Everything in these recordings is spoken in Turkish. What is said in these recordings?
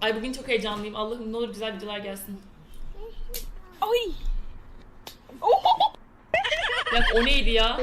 Ay bugün çok heyecanlıyım. Allah'ım ne olur güzel videolar gelsin. Ay. Ya o neydi ya?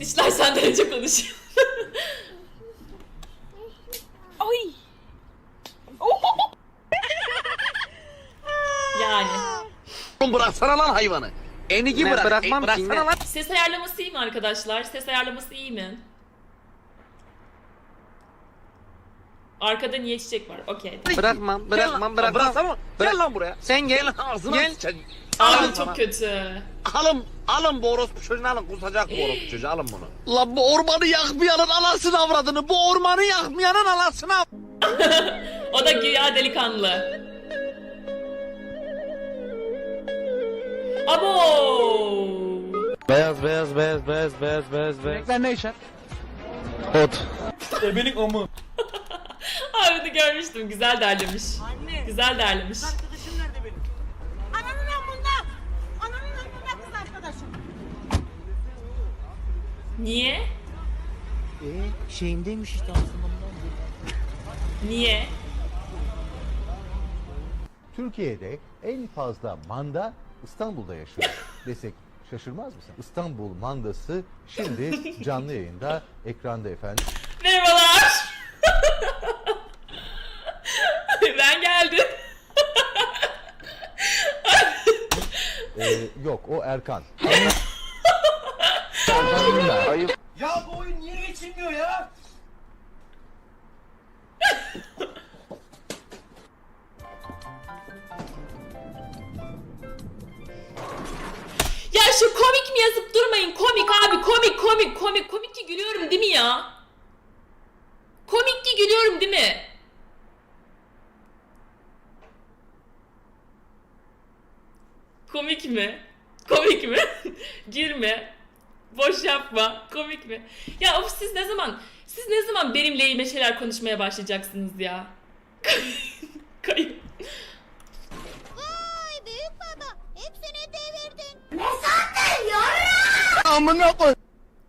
Dişler senden önce konuşuyor. Ay. yani. Oğlum bıraksana lan hayvanı. Enigi bırak. bırakmam e, bıraksana lan. Ses ayarlaması iyi mi arkadaşlar? Ses ayarlaması iyi mi? Arkada niye çiçek var? Okey. Bırakmam, bırakmam, bırakmam. Bıraksana. Gel lan buraya. Sen Gel ağzına Gel. sıçayım. Abi Alın çok sana. kötü. Alın, alın bu orospu çocuğunu alın. Kusacak bu orospu çocuğu alın bunu. Lan bu ormanı yakmayanın anasını avradını. Bu ormanı yakmayanın anasını av- O da güya delikanlı. Abo! Beyaz, beyaz, beyaz, beyaz, beyaz, beyaz, beyaz. Renkler ne işe? Hot. Ebelik amı. Abi görmüştüm. Güzel derlemiş. Anne. Güzel derlemiş. Arkadaşım nerede benim? Ananın amında. Ananın amında kız arkadaşım. Niye? Ee, şeyindeymiş işte aslında. Niye? Türkiye'de en fazla manda İstanbul'da yaşıyor desek şaşırmaz mısın? İstanbul mandası şimdi canlı yayında ekranda efendim. Merhabalar. ben geldim. Ee, yok o Erkan. Erkan Güler. Ayıp. Ya bu oyun niye geçilmiyor ya? Ya şu komik mi yazıp durmayın. Komik abi komik komik komik. Komik ki gülüyorum değil mi ya? Komik ki gülüyorum değil mi? Komik mi? Komik mi? Gülme. Boş yapma. Komik mi? Ya of siz ne zaman siz ne zaman benimle ilgili şeyler konuşmaya başlayacaksınız ya? Kayıp. Vay büyük baba hepsini devirdin. Amına koy.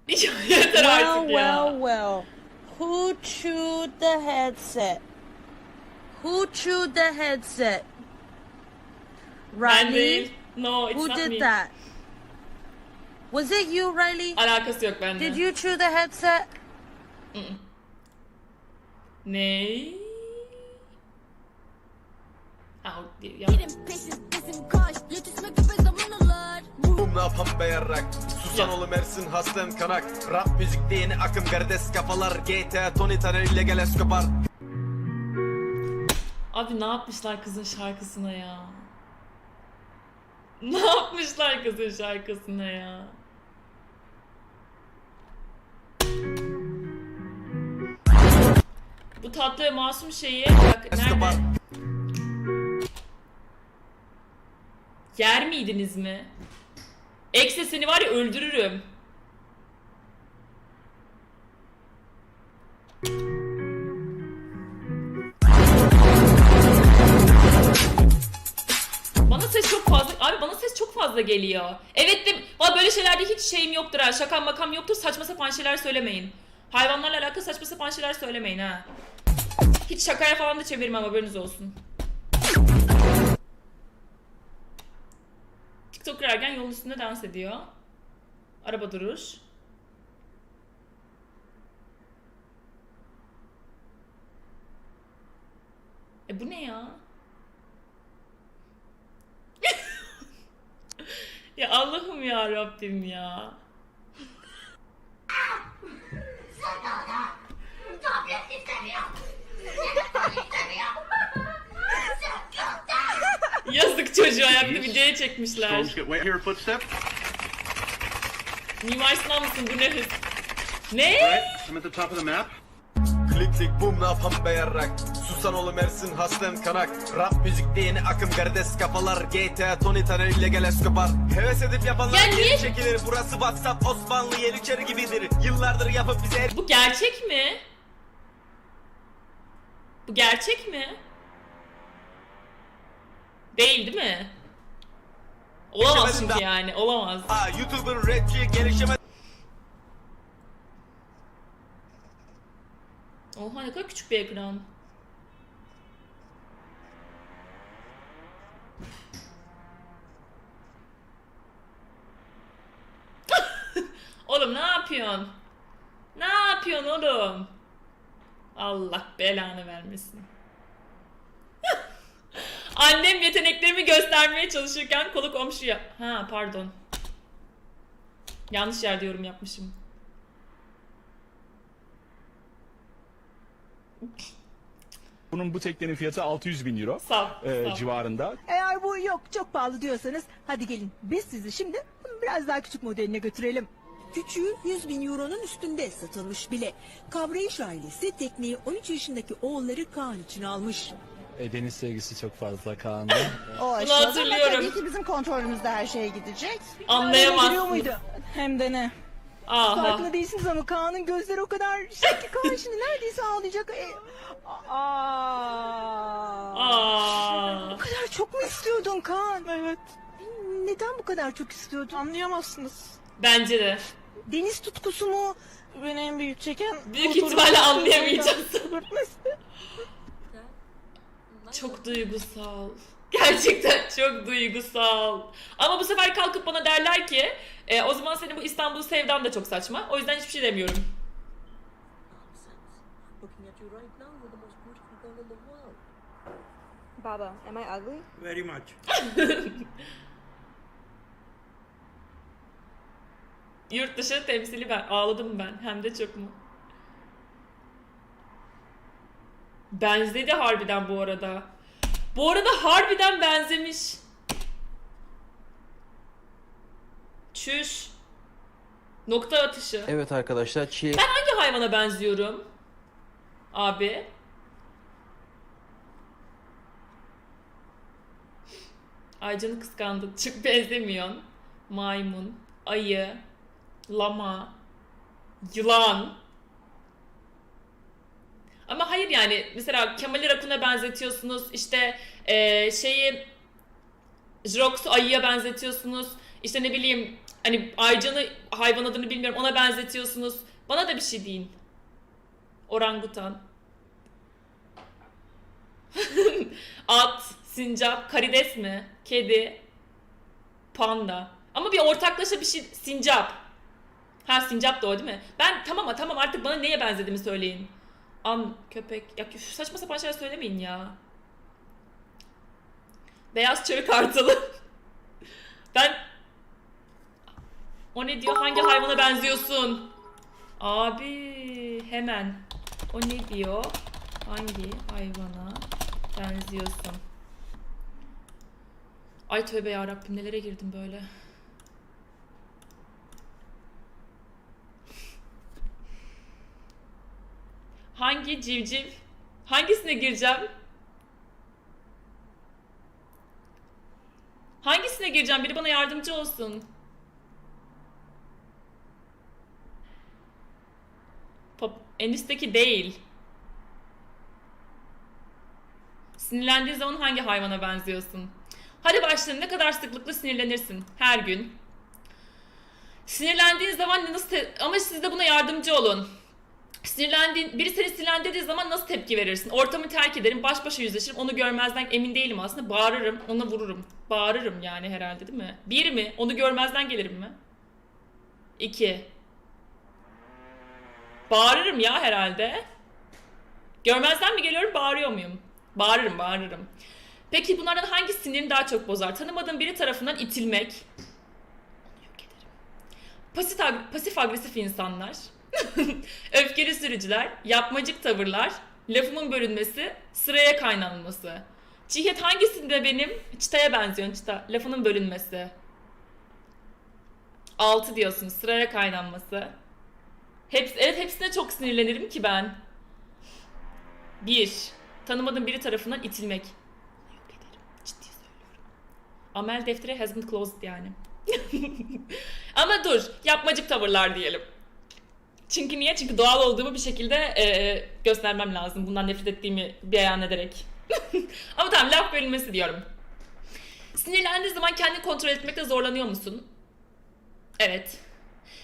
Ya Yeter artık Well, ya. well, well. Who chewed the headset? Who chewed the headset? Riley? No, it's Who not did me. that? Was it you, Riley? Alakası yok bende. Did you chew the headset? Ne? Peşin peşin yetişme gibi. Bum ne yapan be yarrak Susan oğlum Ersin Haslen Kanak Rap müzikte yeni akım Gardes kafalar GTA Tony Tanner ile gel Escobar Abi ne yapmışlar kızın şarkısına ya? Ne yapmışlar kızın şarkısına ya? Bu tatlı ve masum şeyi bak nerede? Yer miydiniz mi? Ekse seni var ya öldürürüm. Bana ses çok fazla abi bana ses çok fazla geliyor. Evet de valla böyle şeylerde hiç şeyim yoktur ha. Şakam makam yoktur. Saçma sapan şeyler söylemeyin. Hayvanlarla alakalı saçma sapan şeyler söylemeyin ha. Hiç şakaya falan da çevirmem haberiniz olsun. TikTok ergen yolun üstünde dans ediyor. Araba duruş. E bu ne ya? ya Allah'ım ya Rabbim ya. Çocuğa ayakta videoya çekmişler. Hear a footstep Mimar Sinan mısın bu ne hız? Ne? I'm at the top of the map Klik klik bum ne yapan be yarrak Susan oğlum Ersin Haslen Kanak Rap müzikte yeni akım Gardes kafalar GTA Tony Tanner ile gel Escobar Heves edip yapanlar Ya geri niye- çekilir Burası WhatsApp Osmanlı Yeniçeri gibidir Yıllardır yapıp bize Bu gerçek mi? Bu gerçek mi? Değil değil mi? Olamaz çünkü yani. Olamaz. Aa, YouTuber rapçi gelişemez Oha ne kadar küçük bir ekran. oğlum ne yapıyorsun? Ne yapıyorsun oğlum? Allah belanı vermesin. Annem yeteneklerimi göstermeye çalışırken kolu komşuya... Ha pardon. Yanlış yerde yorum yapmışım. Bunun bu teknenin fiyatı 600 bin euro Sağ ol. e, sağ ol. civarında. Eğer bu yok çok pahalı diyorsanız hadi gelin biz sizi şimdi biraz daha küçük modeline götürelim. Küçüğü 100 bin euronun üstünde satılmış bile. Kavrayış ailesi tekneyi 13 yaşındaki oğulları Kaan için almış. E, deniz sevgisi çok fazla Kaan'da. O aşağıda ama hatırlıyorum. tabii ki bizim kontrolümüzde her şey gidecek. Biliyor Anlayamazsın. muydu? Hem de ne? Aha. Farkında değilsiniz ama Kaan'ın gözleri o kadar şey ki Kaan şimdi neredeyse ağlayacak. E, aa. Aa. Bu kadar çok mu istiyordun Kaan? Evet. Neden bu kadar çok istiyordun? Anlayamazsınız. Bence de. Deniz tutkusu mu? Beni en büyük çeken Büyük ihtimalle anlayamayacağız. Örtmesi. Çok duygusal. Gerçekten çok duygusal. Ama bu sefer kalkıp bana derler ki e, o zaman senin bu İstanbul sevdan da çok saçma. O yüzden hiçbir şey demiyorum. Baba, am I ugly? Very much. Yurt dışı temsili ben. Ağladım ben. Hem de çok mu? Benzedi harbiden bu arada. Bu arada harbiden benzemiş. Çüş. Nokta atışı. evet arkadaşlar çiğ Hangi hayvana benziyorum? Abi. Aycan'ı kıskandın. Çık benzemiyorsun. Maymun, ayı, lama, yılan. Ama hayır yani mesela Kemal'i Rakun'a benzetiyorsunuz. İşte eee, şeyi Jrox'u ayıya benzetiyorsunuz. İşte ne bileyim hani Aycan'ı hayvan adını bilmiyorum ona benzetiyorsunuz. Bana da bir şey deyin. Orangutan. At, sincap, karides mi? Kedi, panda. Ama bir ortaklaşa bir şey sincap. Ha sincap da o değil mi? Ben tamam tamam artık bana neye benzediğimi söyleyin. An, köpek. Ya üf, saçma sapan şeyler söylemeyin ya. Beyaz çörük kartalı. ben o ne diyor? Hangi hayvana benziyorsun? Abi hemen. O ne diyor? Hangi hayvana benziyorsun? Ay tövbe ya Rabbim nelere girdim böyle. Hangi civciv? Hangisine gireceğim? Hangisine gireceğim? Biri bana yardımcı olsun. Pop, en değil. Sinirlendiğin zaman hangi hayvana benziyorsun? Hadi başlayalım. Ne kadar sıklıkla sinirlenirsin? Her gün. Sinirlendiğin zaman nasıl... Ama siz de buna yardımcı olun. Sinirlendiğin, biri seni sinirlendirdiği zaman nasıl tepki verirsin? Ortamı terk ederim, baş başa yüzleşirim. Onu görmezden emin değilim aslında. Bağırırım, ona vururum. Bağırırım yani herhalde değil mi? Bir mi? Onu görmezden gelirim mi? İki. Bağırırım ya herhalde. Görmezden mi geliyorum, bağırıyor muyum? Bağırırım, bağırırım. Peki bunlardan hangi sinirini daha çok bozar? Tanımadığım biri tarafından itilmek. Pasif, pasif agresif insanlar. Öfkeli sürücüler, yapmacık tavırlar, lafımın bölünmesi, sıraya kaynanması. Cihet hangisinde benim? Çıtaya benziyorsun çıta. Lafının bölünmesi. 6 diyorsun. Sıraya kaynanması. Hepsi, evet hepsine çok sinirlenirim ki ben. 1. Tanımadığım biri tarafından itilmek. Yok ederim. Ciddi söylüyorum. Amel defteri has been closed yani. Ama dur. Yapmacık tavırlar diyelim. Çünkü niye? Çünkü doğal olduğumu bir şekilde e, göstermem lazım. Bundan nefret ettiğimi beyan ederek. Ama tamam laf bölünmesi diyorum. Sinirlendiği zaman kendini kontrol etmekte zorlanıyor musun? Evet.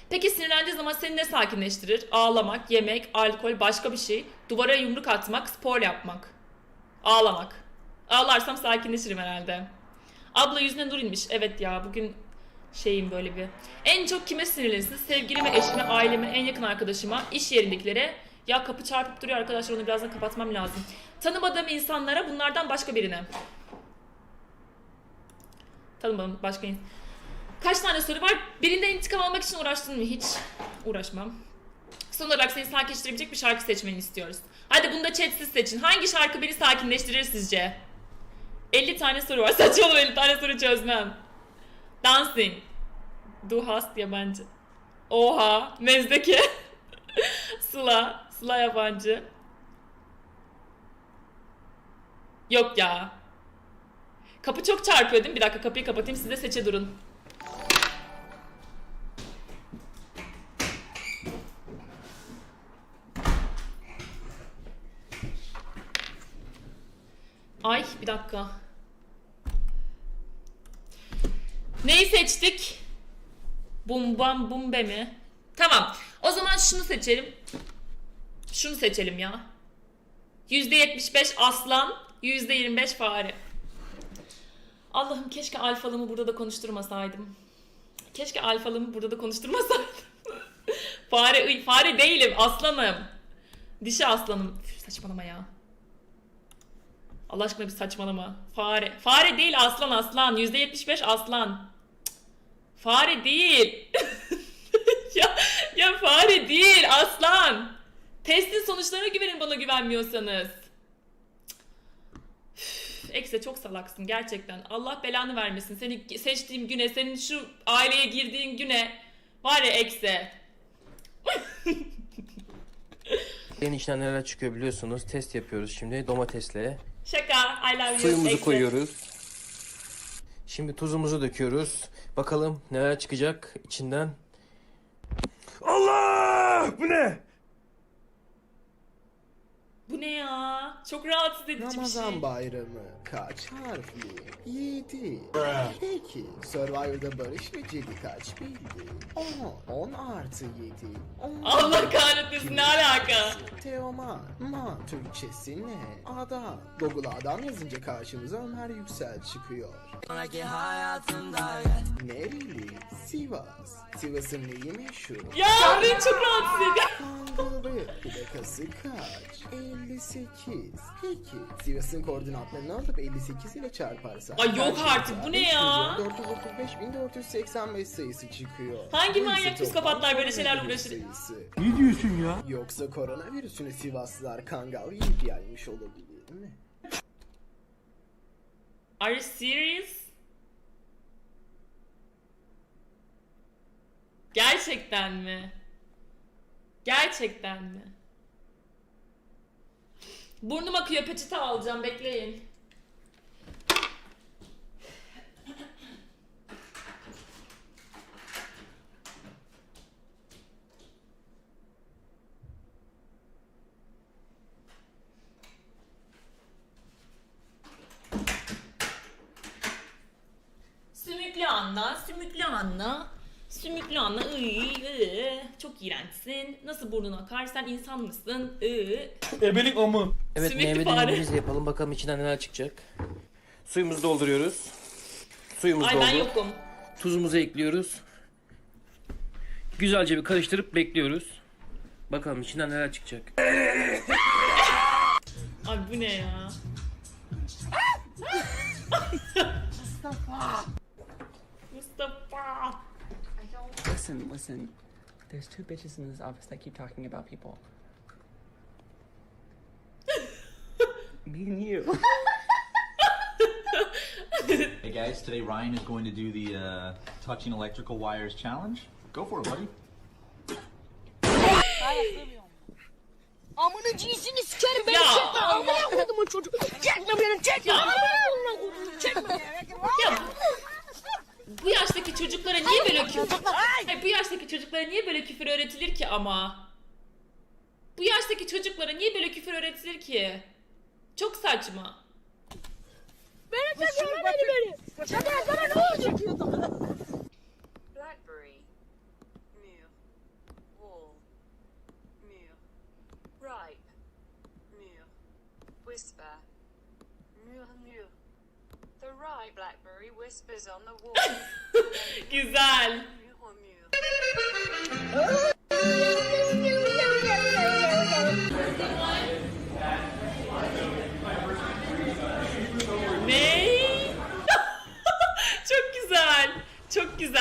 Peki sinirlendiği zaman seni ne sakinleştirir? Ağlamak, yemek, alkol, başka bir şey. Duvara yumruk atmak, spor yapmak. Ağlamak. Ağlarsam sakinleşirim herhalde. Abla yüzüne nur inmiş. Evet ya bugün şeyim böyle bir. En çok kime sinirlenirsiniz? Sevgilime, eşime, aileme, en yakın arkadaşıma, iş yerindekilere. Ya kapı çarpıp duruyor arkadaşlar onu birazdan kapatmam lazım. Tanımadığım insanlara bunlardan başka birine. Tanımadığım başka in- Kaç tane soru var? Birinden intikam almak için uğraştın mı? Hiç uğraşmam. Son olarak seni sakinleştirebilecek bir şarkı seçmeni istiyoruz. Hadi bunu da chatsiz seçin. Hangi şarkı beni sakinleştirir sizce? 50 tane soru var. Saçmalama 50 tane soru çözmem. Dancing. Du hast yabancı. Oha. Mezdeke. Sıla. Sıla yabancı. Yok ya. Kapı çok çarpıyor değil mi? Bir dakika kapıyı kapatayım siz de seçe durun. Ay bir dakika. Neyi seçtik? Bum bam bumbe mi? Tamam. O zaman şunu seçelim. Şunu seçelim ya. %75 aslan, %25 fare. Allah'ım keşke alfalımı burada da konuşturmasaydım. Keşke alfalımı burada da konuşturmasaydım. fare, fare değilim, aslanım. Dişi aslanım. Üf, saçmalama ya. Allah aşkına bir saçmalama. Fare. Fare değil aslan aslan. %75 aslan. Fare değil. ya, ya fare değil aslan. Testin sonuçlarına güvenin bana güvenmiyorsanız. Ekse çok salaksın gerçekten. Allah belanı vermesin. Seni seçtiğim güne, senin şu aileye girdiğin güne var ya Ekse. Senin içinden neler çıkıyor biliyorsunuz. Test yapıyoruz şimdi domatesle. Şaka. I love you. Suyumuzu Ekse. koyuyoruz. Şimdi tuzumuzu döküyoruz. Bakalım neler çıkacak içinden. Allah! Bu ne? Bu ne ya? Çok rahatsız edici bir şey. Ramazan bayramı kaç harfli? 7. Peki Survivor'da Barış ve Cedi kaç bildi? 10. 10 artı 7. 10. Allah kahretmesin ne alaka? Teoman. Ma Türkçesi ne? Ada. Google'a adam yazınca karşımıza Ömer Yüksel çıkıyor. Nereli? Sivas. Sivas'ın neyi meşhur? Ya beni çok rahatsız ediyor. Kangalı. Plakası kaç? 58. Peki Sivas'ın koordinatlarını alıp 58 ile çarparsak. Ay yok artık, bu ne ya? 435.485 sayısı çıkıyor. Hangi manyak psikopatlar böyle şeylerle uğraşır? sayısı. Ne diyorsun ya? Yoksa koronavirüsünü Sivaslılar kangal yiyip yaymış olabilir mi? Are you serious? Gerçekten mi? Gerçekten mi? Burnum akıyor peçete alacağım bekleyin. Sümüklü Anna, Sümüklü Anna, Sümüklü Anna, ıy, ıy, çok iğrençsin. Nasıl burnun akar? Sen insan mısın? Iy. Ebelik amı. Evet Sümüklü meyve fare. deneyimimizi yapalım bakalım içinden neler çıkacak. Suyumuzu dolduruyoruz. Suyumuz Ay doldu. ben yokum. Tuzumuzu ekliyoruz. Güzelce bir karıştırıp bekliyoruz. Bakalım içinden neler çıkacak. Ay bu ne ya? Mustafa. Listen, listen. There's two bitches in this office that keep talking about people. Me and you. Hey guys, today Ryan is going to do the uh, touching electrical wires challenge. Go for it, buddy. Amına cinsini sikerim beni çekme. Amına kodumun çocuğu. Çekme beni çekme. Amına kodumun çekme. Ya bu yaştaki çocuklara niye böyle küfür... Hayır, bu yaştaki çocuklara niye böyle küfür öğretilir ki ama? Bu yaştaki çocuklara niye böyle küfür öğretilir ki? Çok saçma. Beni çekiyor beni beni. Çekiyor sana ne oldu? Çekiyordu. Blackberry. Mür. Wall. Mür. Ripe. Mür. Whisper. Mür mür. The rye blackberry whispers on the wall. Güzel. Mür mür.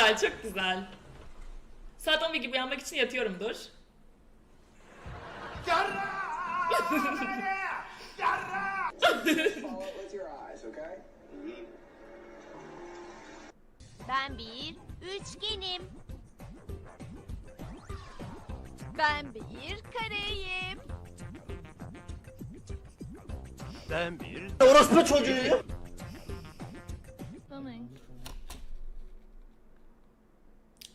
Güzel, çok güzel. Saat 11 gibi uyanmak için yatıyorumdur. with your eyes, okay? Ben bir üçgenim. Ben bir kareyim. Ben bir Orospu çocuğu.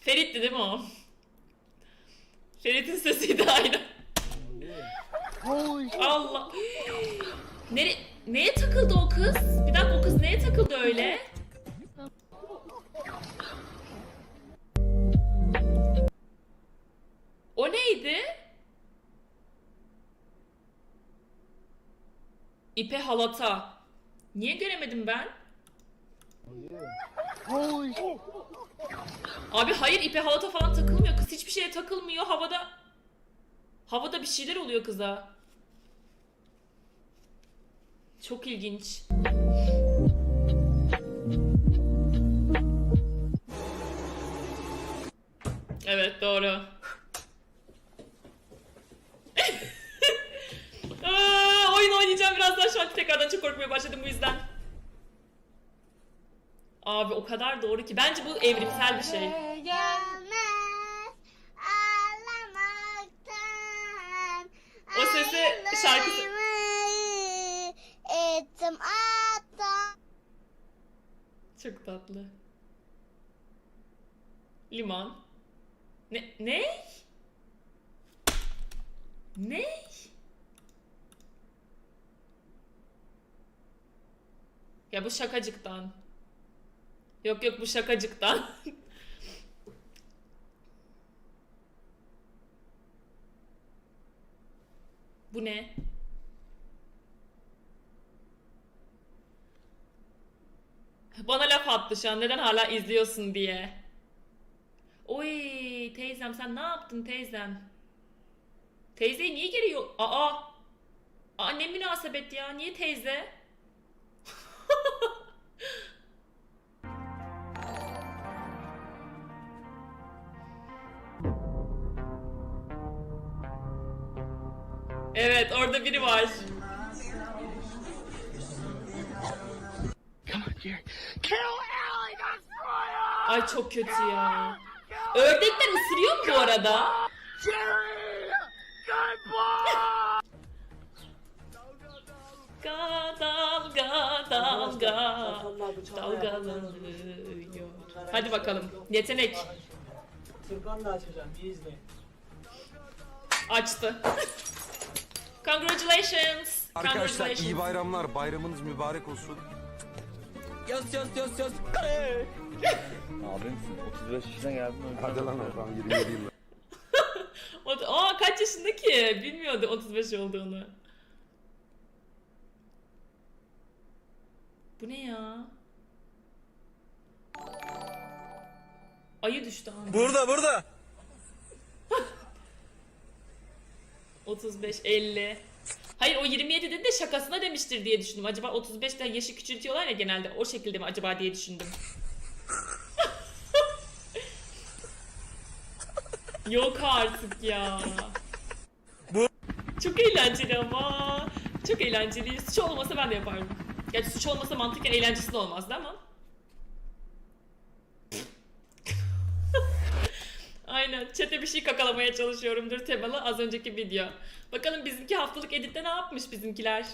Ferit'ti değil mi o? Ferit'in sesiydi aynı. Allah. Nere neye takıldı o kız? Bir dakika o kız neye takıldı öyle? O neydi? İpe halata. Niye göremedim ben? Abi hayır ipe halata falan takılmıyor. Kız hiçbir şeye takılmıyor. Havada havada bir şeyler oluyor kıza. Çok ilginç. Evet doğru. Aa, oyun oynayacağım birazdan şu an tekrardan çok korkmaya başladım bu yüzden. Abi o kadar doğru ki. Bence bu evrimsel bir şey. O sesi şarkısı... Ettim hatta. Çok tatlı. Liman. Ne? Ne? Ne? Ya bu şakacıktan. Yok yok bu şakacıktan. bu ne? Bana laf attı şu an neden hala izliyorsun diye. Oy teyzem sen ne yaptın teyzem? Teyzeyi niye geri yok? Aa! Aa ne münasebet ya niye teyze? Orada biri var. Ay çok kötü ya. Ördekler ısırıyor mu bu arada? Dalga dalga dalga dalgalanıyor. Hadi bakalım. Yetenek. Tırpan da açacağım, iyi izleyin. Açtı. Congratulations. Arkadaşlar iyi bayramlar. Bayramınız mübarek olsun. Yaz yaz yaz yaz. Hadi lan oradan yürü yürüyeyim. O, aa kaç yaşında ki? Bilmiyordu 35 olduğunu. Bu ne ya? Ayı düştü abi. Burada burada. 35, 50. Hayır o 27 dedi de şakasına demiştir diye düşündüm. Acaba 35'ten yaşı küçültüyorlar ya genelde. O şekilde mi acaba diye düşündüm. Yok artık ya. Çok eğlenceli ama. Çok eğlenceli. Suç olmasa ben de yapardım. Gerçi suç olmasa mantıken eğlencesi de olmazdı ama. Aynen. Çete bir şey kakalamaya çalışıyorumdur temalı az önceki video. Bakalım bizimki haftalık editte ne yapmış bizimkiler.